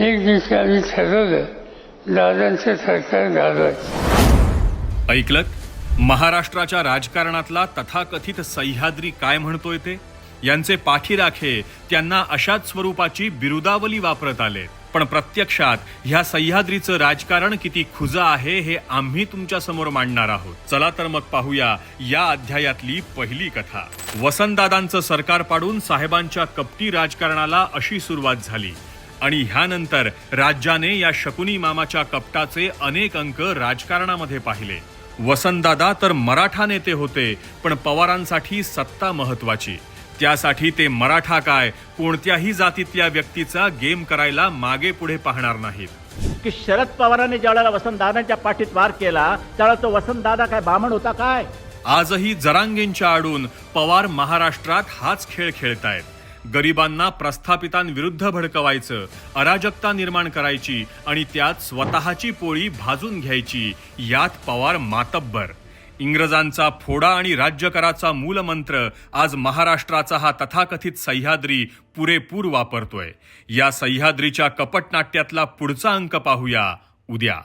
एक दिवशी आम्ही ठरवलं. दादांचं सरकार घालवायचं ऐकलत? महाराष्ट्राच्या राजकारणातला तथाकथित सह्याद्री काय म्हणतोय ते? यांचे पाठीराखे त्यांना अशाच स्वरूपाची बिरुदावली वापरत आले. पण प्रत्यक्षात ह्या सह्याद्रीचं राजकारण किती खुजं आहे हे आम्ही तुमच्यासमोर मांडणार आहोत. चला तर मग पाहूया या अध्यायातली पहिली कथा. वसंतदादांचं सरकार पाडून साहेबांच्या कपटी राजकारणाला अशी सुरुवात झाली. आणि ह्यानंतर राज्याने या शकुनी मामाच्या कपटाचे अनेक अंक राजकारणामध्ये पाहिले. वसंतदादा तर मराठा नेते होते पण पवारांसाठी सत्ता महत्वाची. त्यासाठी ते मराठा काय कोणत्याही जातीतल्या व्यक्तीचा गेम करायला मागे पुढे पाहणार नाहीत. की शरद पवारांनी ज्यावेळेला वसंतदादांच्या पाठीत वार केला त्यावेळेला तो वसंतदादा काय बामण होता काय? आजही जरांगेंच्या आडून पवार महाराष्ट्रात हाच खेळ खेळतायत. गरिबांना प्रस्थापितांविरुद्ध भडकवायचं अराजकता निर्माण करायची आणि त्यात स्वतःची पोळी भाजून घ्यायची यात पवार मातब्बर. इंग्रजांचा फोडा आणि राज्यकराचा मूलमंत्र आज महाराष्ट्राचा हा तथाकथित सह्याद्री पुरेपूर वापरतोय. या सह्याद्रीच्या कपटनाट्यातला पुढचा अंक पाहूया. उद्या.